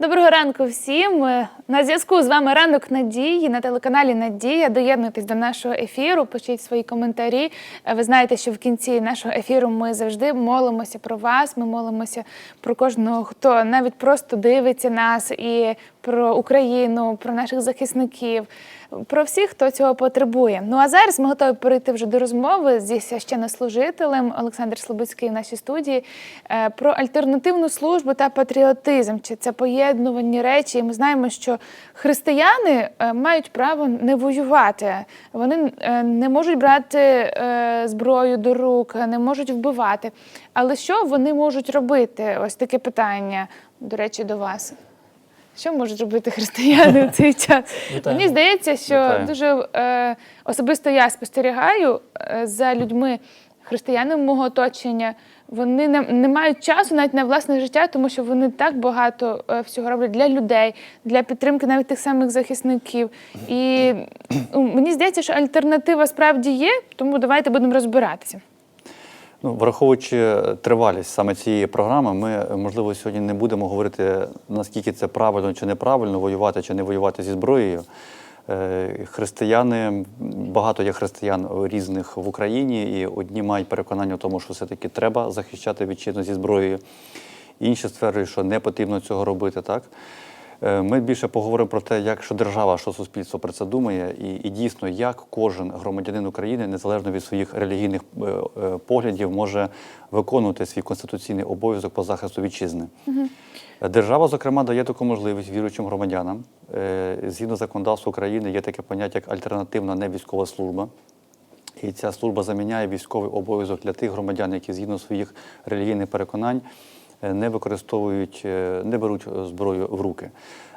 Доброго ранку всім. Е, На зв'язку з вами ранок Надії на телеканалі Надія. Доєднуйтесь до нашого ефіру, пишіть свої коментарі. Е, Ви знаєте, що в кінці нашого ефіру ми завжди молимося про вас. Ми молимося про кожного, хто навіть просто дивиться нас і про Україну, про наших захисників, про всіх, хто цього потребує. Ну а зараз ми готові перейти вже до розмови зі священнослужителем Олександр Слободський в нашій студії е, про альтернативну службу та патріотизм. Чи це поєднувані речі? І ми знаємо, що християни е, мають право не воювати. Вони е, не можуть брати зброю до рук, не можуть вбивати. Але що вони можуть робити? Ось таке питання, до речі, до вас. Що можуть робити християни в цей час? Вітаємо. Мені здається, що Вітаю. дуже е, особисто я спостерігаю е, за людьми, християнами мого оточення. Вони не, не мають часу навіть на власне життя, тому що вони так багато е, всього роблять для людей, для підтримки навіть тих самих захисників. І ну, мені здається, що альтернатива справді є, тому давайте будемо розбиратися. Ну, враховуючи тривалість саме цієї програми, ми можливо сьогодні не будемо говорити наскільки це правильно чи неправильно воювати чи не воювати зі зброєю. Е, Християни, багато є християн різних в Україні, і одні мають переконання в тому, що все-таки треба захищати вітчизну зі зброєю. Інші стверджують, що не потрібно цього робити. Так? Е, Ми більше поговоримо про те, як що держава, що суспільство про це думає, і, і дійсно, як кожен громадянин України, незалежно від своїх релігійних е, е, поглядів, може виконувати свій конституційний обов'язок по захисту вітчизни. Е, Держава, зокрема, дає таку можливість віруючим громадянам. Згідно законодавства України є таке поняття як альтернативна невійськова служба. І ця служба заміняє військовий обов'язок для тих громадян, які згідно своїх релігійних переконань не використовують, е, не беруть е, зброю в руки.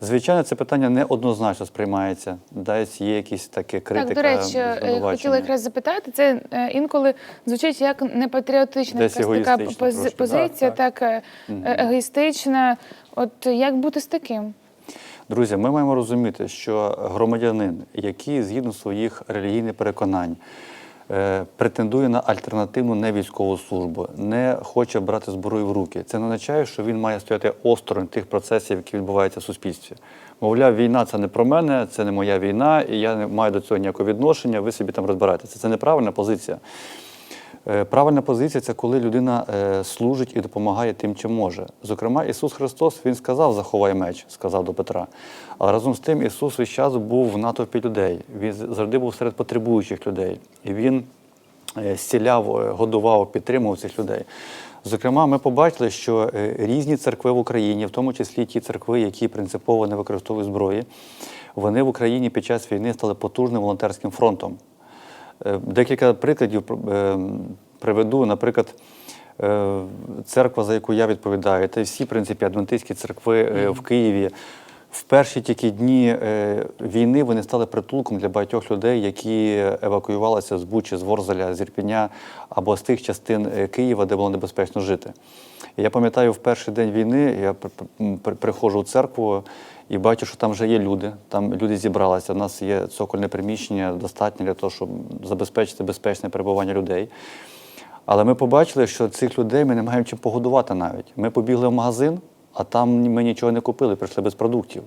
Звичайно, це питання неоднозначно сприймається. Десь є якісь таке критика. так, до речі, е, хотіла якраз запитати, це е, інколи звучить як непатріотична така пози- позиція, Так, так, е, е, егоїстична. От як бути з таким? Друзі, ми маємо розуміти, що громадянин, який згідно своїх релігійних переконань е, претендує на альтернативну невійськову службу, не хоче брати зброю в руки, це не означає, що він має стояти осторонь тих процесів, які відбуваються в суспільстві. Мовляв, війна це не про мене, це не моя війна, і я не маю до цього ніякого відношення, ви собі там розбираєтеся. Це неправильна позиція. Е, Правильна позиція це коли людина е, служить і допомагає тим, чим може. Зокрема, Ісус Христос Він сказав заховай меч, сказав до Петра. Але разом з тим Ісус весь час був в натовпі людей. Він завжди був серед потребуючих людей. І Він е, зціляв, годував, підтримував цих людей. Зокрема, ми побачили, що різні церкви в Україні, в тому числі ті церкви, які принципово не використовують зброї, вони в Україні під час війни стали потужним волонтерським фронтом. Е, Декілька прикладів е, приведу. Наприклад, е, церква, за яку я відповідаю, та всі в принципі адвентистські церкви в Києві. В перші тільки дні війни вони стали притулком для багатьох людей, які евакуювалися з Бучі, з Ворзеля, з Ірпіня або з тих частин Києва, де було небезпечно жити. І я пам'ятаю, в перший день війни я при- при- при- приходжу в церкву і бачу, що там вже є люди. Там люди зібралися. У нас є цокольне приміщення достатньо для того, щоб забезпечити безпечне перебування людей. Але ми побачили, що цих людей ми не маємо чим погодувати навіть. Ми побігли в магазин, а там ми нічого не купили, прийшли без продуктів.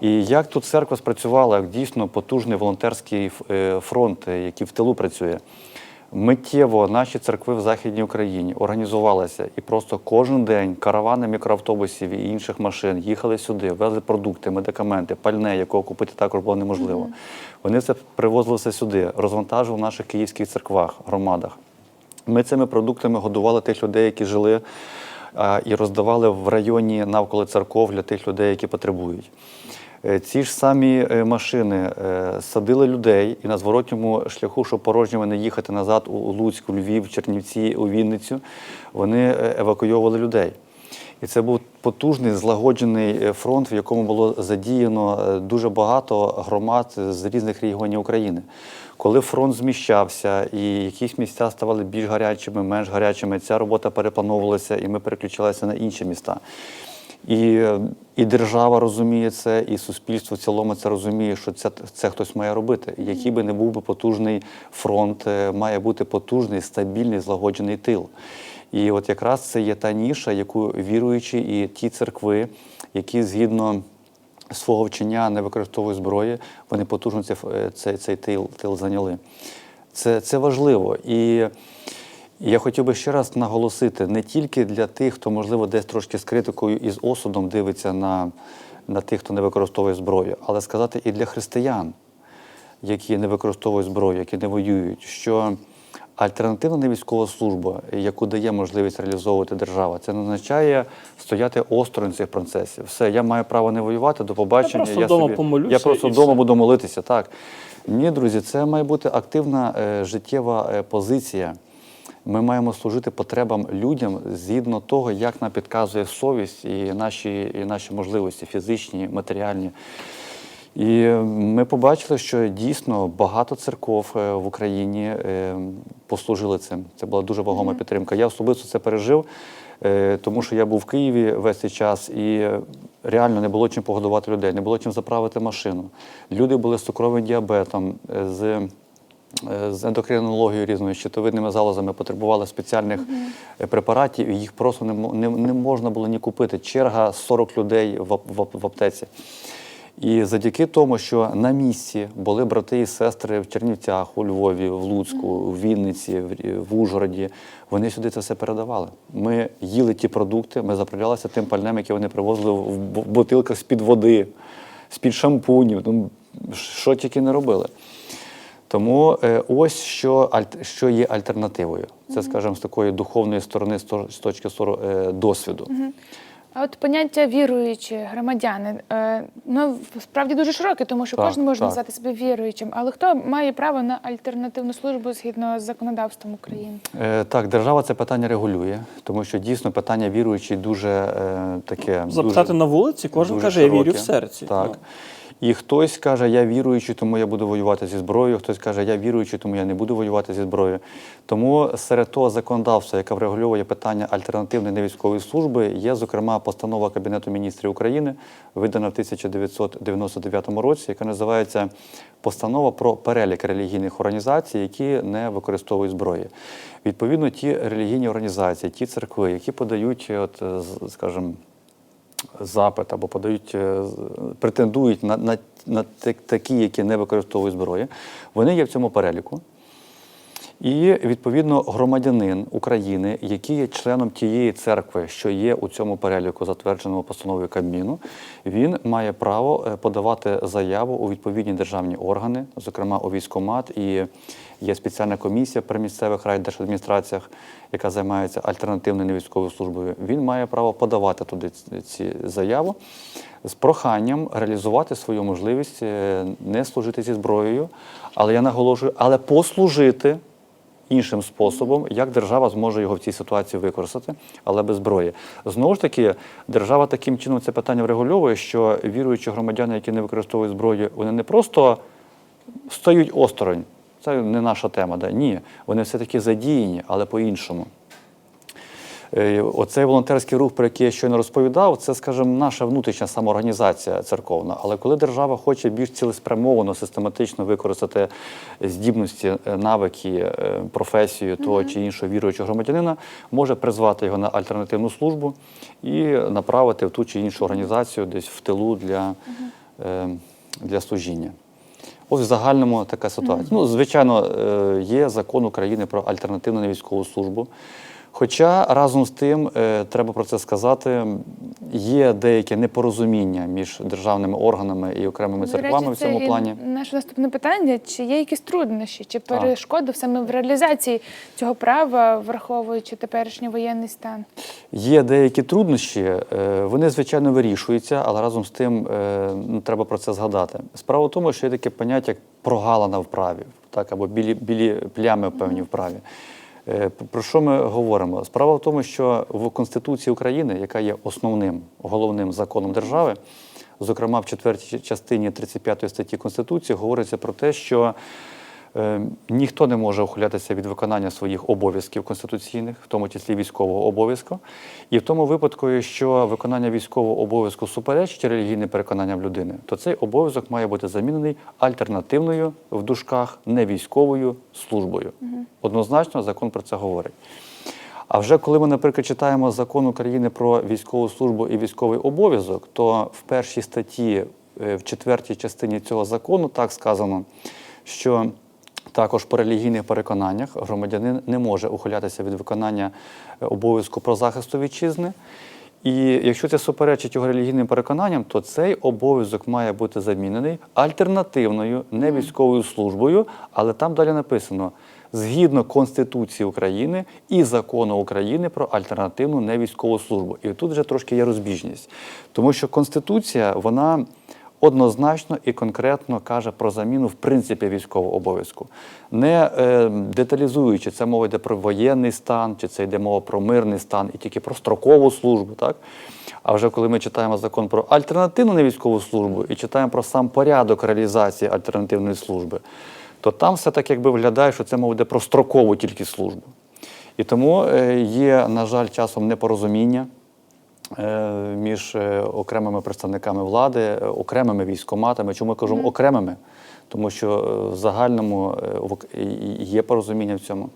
І як тут церква спрацювала, як дійсно потужний волонтерський е, фронт, е, який в тилу працює. Миттєво наші церкви в Західній Україні організувалися і просто кожен день каравани мікроавтобусів і інших машин їхали сюди, везли продукти, медикаменти, пальне, якого купити також було неможливо. Вони це привозили все сюди, розвантажували в наших київських церквах, громадах. Ми цими продуктами годували тих людей, які жили, і роздавали в районі навколо церков для тих людей, які потребують. Е, Ці ж самі е, машини е, садили людей і на зворотньому шляху, щоб порожніми не їхати назад у Луцьк, у Львів, Чернівці, у Вінницю, вони евакуйовували людей. І це був потужний злагоджений фронт, в якому було задіяно дуже багато громад з різних регіонів України. Коли фронт зміщався і якісь місця ставали більш гарячими, менш гарячими, ця робота переплановувалася, і ми переключалися на інші міста. І, і держава розуміє це, і суспільство в цілому це розуміє, що це, це хтось має робити. Який би не був би потужний фронт, е, має бути потужний, стабільний, злагоджений тил. І от якраз це є та ніша, яку віруючі і ті церкви, які згідно свого вчення не використовують зброї, вони потужно цей, е, цей тил, тил зайняли. Це, це важливо. І я хотів би ще раз наголосити не тільки для тих, хто, можливо, десь трошки з критикою і з осудом дивиться на, на тих, хто не використовує зброю, але сказати і для християн, які не використовують зброю, які не воюють, що альтернативна не військова служба, яку дає можливість реалізовувати держава, це не означає стояти осторонь цих процесів. Все, я маю право не воювати, до побачення. просто вдома собі, помолюся я просто і вдома все. буду молитися. Так. Ні, друзі, це має бути активна е, життєва е, позиція. Ми маємо служити потребам людям згідно того, як нам підказує совість і наші, і наші можливості фізичні, матеріальні. І ми побачили, що дійсно багато церков е, в Україні е, послужили цим. Це була дуже вагома підтримка. Я особисто це пережив, е, тому що я був в Києві весь цей час і реально не було чим погодувати людей, не було чим заправити машину. Люди були з цукровим діабетом, з з ендокринологією різною, щитовидними залозами потребували спеціальних е, препаратів, і їх просто не, не, не можна було ні купити. Черга 40 людей в, в, в аптеці. І завдяки тому, що на місці були брати і сестри в Чернівцях, у Львові, в Луцьку, в Вінниці, в, в Ужгороді, вони сюди це все передавали. Ми їли ті продукти, ми заправлялися тим пальнем, яке вони привозили в бутилках з-під води, з-під шампунів. Ну, що тільки не робили. Тому е, ось що, що є альтернативою. Це, скажімо, з такої духовної сторони, з точки зору е, досвіду. А от поняття віруючі громадяни, е, ну справді дуже широке, тому що Так, кожен може так. назвати себе віруючим. Але хто має право на альтернативну службу згідно з законодавством України? Так, держава це питання регулює, тому що дійсно питання віруючі дуже таке. Запитати дуже, на вулиці, кожен каже, я вірю в серці. Так. Ну. І хтось каже, я віруючий, тому я буду воювати зі зброєю. Хтось каже, я віруючий, тому я не буду воювати зі зброєю. Тому серед того законодавства, яке врегульовує питання альтернативної невійськової служби, є, зокрема, постанова Кабінету міністрів України, видана в 1999 році, яка називається Постанова про перелік релігійних організацій, які не використовують зброї. Відповідно, ті релігійні організації, ті церкви, які подають, от, скажімо, запит або подають, е, претендують на, на, на такі, які не використовують зброї, вони є в цьому переліку. І відповідно громадянин України, який є членом тієї церкви, що є у цьому переліку, затвердженому постановою Кабміну, він має право е, подавати заяву у відповідні державні органи, зокрема у військкомат, і є спеціальна комісія при місцевих райдержадміністраціях, яка займається альтернативною невійськовою службою. Він має право подавати туди ці- ці заяву з проханням реалізувати свою можливість е, не служити зі зброєю, але я наголошую, але послужити іншим способом, як держава зможе його в цій ситуації використати, але без зброї. Знову ж таки, держава таким чином це питання врегульовує, що віруючі громадяни, які не використовують зброю, вони не просто стають осторонь. Це не наша тема. Да? Ні, вони все-таки задіяні, але по-іншому. Е, Оцей волонтерський рух, про який я щойно розповідав, це, скажімо, наша внутрішня самоорганізація церковна. Але коли держава хоче більш цілеспрямовано, систематично використати здібності, е, навики, е, професію того чи іншого віруючого громадянина, може призвати його на альтернативну службу і направити в ту чи іншу організацію десь в тилу для, для служіння. Ось в загальному така ситуація. Ну, звичайно, є закон України про альтернативну невійськову службу. Хоча разом з тим, е, треба про це сказати, є деяке непорозуміння між державними органами і окремими церквами в цьому і плані. Наше наступне питання: чи є якісь труднощі, чи перешкоди саме в реалізації цього права, враховуючи теперішній воєнний стан? Є деякі труднощі, е, вони звичайно вирішуються, але разом з тим е, ну, треба про це згадати. Справа в тому, що є таке поняття як прогалина в праві, так або білі, білі плями певні в праві. Е, Про що ми говоримо? Справа в тому, що в Конституції України, яка є основним головним законом держави, зокрема в четвертій частині 35 статті Конституції, говориться про те, що Ніхто не може ухилятися від виконання своїх обов'язків конституційних, в тому числі військового обов'язку. І в тому випадку, якщо виконання військового обов'язку суперечить релігійним переконанням людини, то цей обов'язок має бути замінений альтернативною в дужках невійськовою службою. Однозначно, закон про це говорить. А вже коли ми, наприклад, читаємо закон України про військову службу і військовий обов'язок, то в першій статті, е, в четвертій частині цього закону так сказано, що також по релігійних переконаннях громадянин не може ухилятися від виконання е, обов'язку про захист вітчизни. І якщо це суперечить його релігійним переконанням, то цей обов'язок має бути замінений альтернативною не військовою службою, але там далі написано згідно Конституції України і закону України про альтернативну невійськову службу. І тут вже трошки є розбіжність, тому що Конституція вона однозначно і конкретно каже про заміну в принципі військового обов'язку, не е, деталізуючи, це мова йде про воєнний стан, чи це йде мова про мирний стан і тільки про строкову службу. Так? А вже коли ми читаємо закон про альтернативну невійськову службу і читаємо про сам порядок реалізації альтернативної служби, то там все так якби виглядає, що це мова йде про строкову тільки службу. І тому е, є, на жаль, часом непорозуміння між е, окремими представниками влади, е, окремими військоматами. Чому я кажу окремими? Тому що е, в загальному е, є порозуміння в цьому.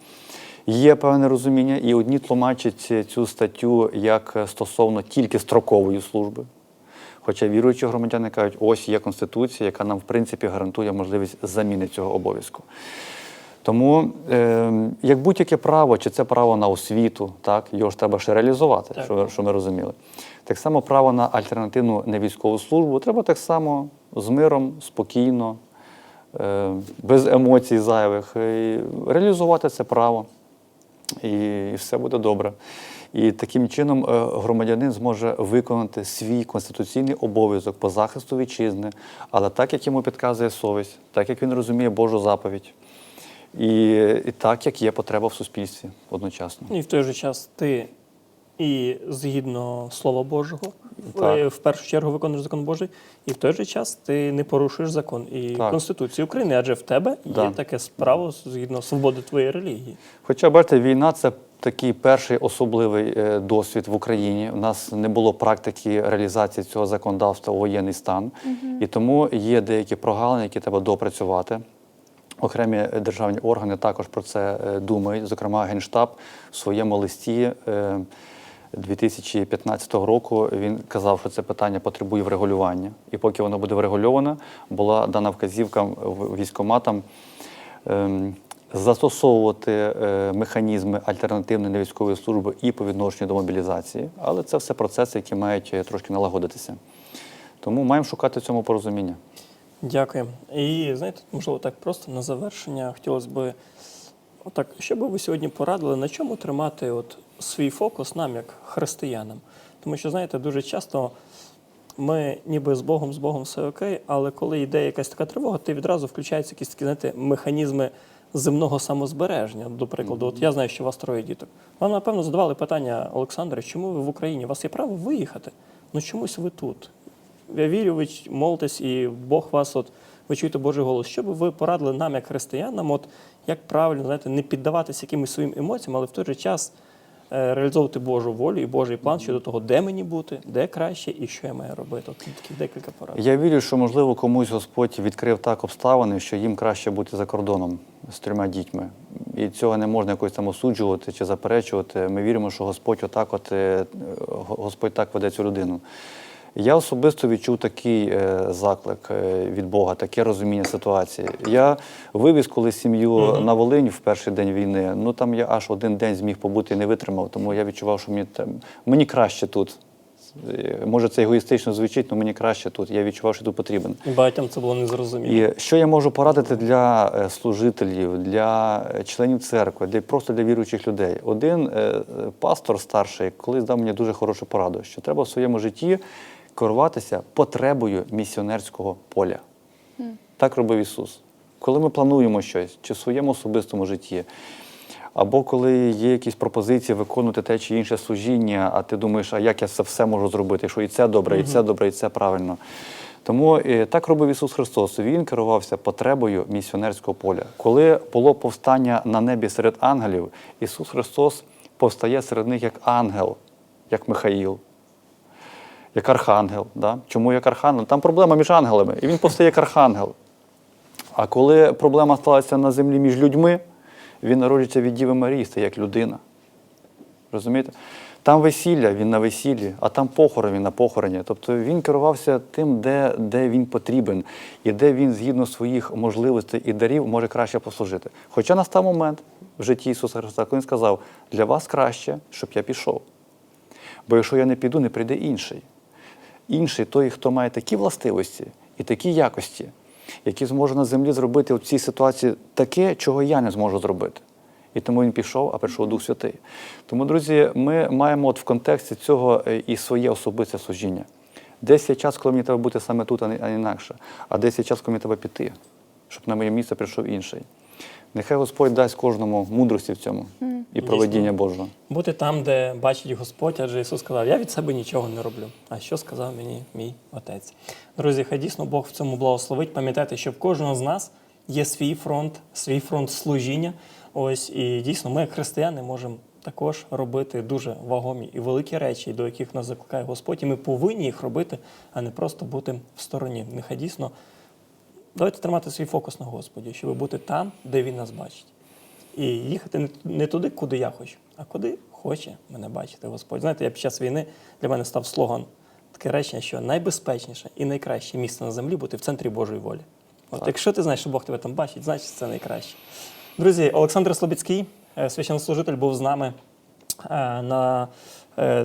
Є певне розуміння, і одні тлумачать цю статтю як е, стосовно тільки строкової служби. Хоча віруючі громадяни кажуть, ось є Конституція, яка нам в принципі гарантує можливість заміни цього обов'язку. Тому, е, як будь-яке право, чи це право на освіту, так, його ж треба ще реалізувати, Так. що, що ми розуміли. Так само право на альтернативну невійськову службу треба так само з миром, спокійно, е, без емоцій зайвих, і реалізувати це право і, і все буде добре. І таким чином е, громадянин зможе виконати свій конституційний обов'язок по захисту вітчизни, але так, як йому підказує совість, так як він розуміє Божу заповідь, і, і так, як є потреба в суспільстві одночасно. І в той же час ти і згідно Слова Божого Так. е, в першу чергу виконуєш закон Божий, і в той же час ти не порушуєш закон і Так. Конституцію України, адже в тебе Да. є таке право згідно свободи твоєї релігії. Хоча бачите, війна це такий перший особливий е, досвід в Україні. У нас не було практики реалізації цього законодавства у воєнний стан, і тому є деякі прогалини, які треба допрацювати. Окремі е, державні органи також про це е, думають. Зокрема, Генштаб в своєму листі е, 2015 року він казав, що це питання потребує врегулювання. І поки воно буде врегульовано, була дана вказівка військоматам ем, застосовувати е, механізми альтернативної невійськової служби і по відношенню до мобілізації. Але це все процеси, які мають е, трошки налагодитися. Тому маємо шукати цьому порозуміння. Дякую. І знаєте, можливо, так просто на завершення хотілося б, отак, що би ви сьогодні порадили, на чому тримати от свій фокус нам, як християнам? Тому що, знаєте, дуже часто ми ніби з Богом, з Богом все окей, але коли йде якась така тривога, ти відразу включаються якісь такі, знаєте, механізми земного самозбереження. До прикладу, от я знаю, що у вас троє діток. Вам, напевно, задавали питання, Олександре, чому ви в Україні? У вас є право виїхати? Ну чомусь ви тут. Я вірю, ви молитесь, і Бог вас, от ви чуєте Божий голос. Що би ви порадили нам, як християнам, от як правильно знаєте, не піддаватися якимось своїм емоціям, але в той же час е, реалізовувати Божу волю і Божий план щодо того, де мені бути, де краще і що я маю робити. От таких декілька порад. Я вірю, що можливо комусь Господь відкрив так обставини, що їм краще бути за кордоном з трьома дітьми. І цього не можна якось там осуджувати чи заперечувати. Ми віримо, що Господь отак, от е, Господь так веде цю людину. Я особисто відчув такий е, заклик е, від Бога, таке розуміння ситуації. Я вивіз коли сім'ю на Волинь в перший день війни. Ну там я аж один день зміг побути і не витримав, тому я відчував, що мені там мені краще тут. Е, Може, це егоїстично звучить, але мені краще тут. Я відчував, що тут потрібен. І багатьом це було незрозуміло. І що я можу порадити для служителів, для членів церкви, для просто для віруючих людей? Один пастор старший колись дав мені дуже хорошу пораду, що треба в своєму житті керуватися потребою місіонерського поля. Так робив Ісус. Коли ми плануємо щось, чи в своєму особистому житті, або коли є якісь пропозиції виконувати те чи інше служіння, а ти думаєш, а як я це все можу зробити, що і це добре, і це добре, і це правильно. Тому е, так робив Ісус Христос. Він керувався потребою місіонерського поля. Коли було повстання на небі серед ангелів, Ісус Христос повстає серед них як ангел, як Михаїл, як архангел. Да? Чому як архангел? Там проблема між ангелами, і він повстає як архангел. А коли проблема сталася на землі між людьми, він народжується від Діви Марії, стає як людина. Розумієте? Там весілля, він на весіллі, а там похорон, він на похороні. Тобто він керувався тим, де, де він потрібен, і де він, згідно своїх можливостей і дарів, може краще послужити. Хоча настав момент в житті Ісуса Христа, коли він сказав: для вас краще, щоб я пішов. Бо якщо я не піду, не прийде інший. Інший той, хто має такі властивості і такі якості, які зможе на землі зробити в цій ситуації таке, чого я не зможу зробити. І тому він пішов, а прийшов Дух Святий. Тому, друзі, ми маємо от в контексті цього е, і своє особисте служіння. Десь є час, коли мені треба бути саме тут, а не а не інакше. А десь є час, коли мені треба піти, щоб на моє місце прийшов інший. Нехай Господь дасть кожному мудрості в цьому і проведіння Божого. Бути там, де бачить Господь, адже Ісус сказав, я від себе нічого не роблю. А що сказав мені мій отець? Друзі, хай дійсно Бог в цьому благословить. Пам'ятайте, що в кожного з нас є свій фронт, свій фронт служіння. Ось і дійсно, ми, як християни, можемо також робити дуже вагомі і великі речі, до яких нас закликає Господь. І ми повинні їх робити, а не просто бути в стороні. Нехай дійсно давайте тримати свій фокус на Господі, щоб бути там, де Він нас бачить. І їхати не- туди, куди я хочу, а куди хоче мене бачити Господь. Знаєте, я під час війни для мене став слоган таке речення, що найбезпечніше і найкраще місце на землі бути в центрі Божої волі. От якщо ти знаєш, що Бог тебе там бачить, значить це найкраще. Друзі, Олександр Слобідський, е, священнослужитель, був з нами е, на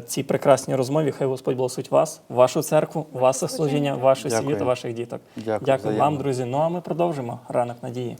цій прекрасній розмові. Хай Господь благословить вас, вашу церкву, ваше служіння, вашу сім'ю та ваших діток. Дякую, Дякую вам, друзі. Ну а ми продовжимо ранок надії.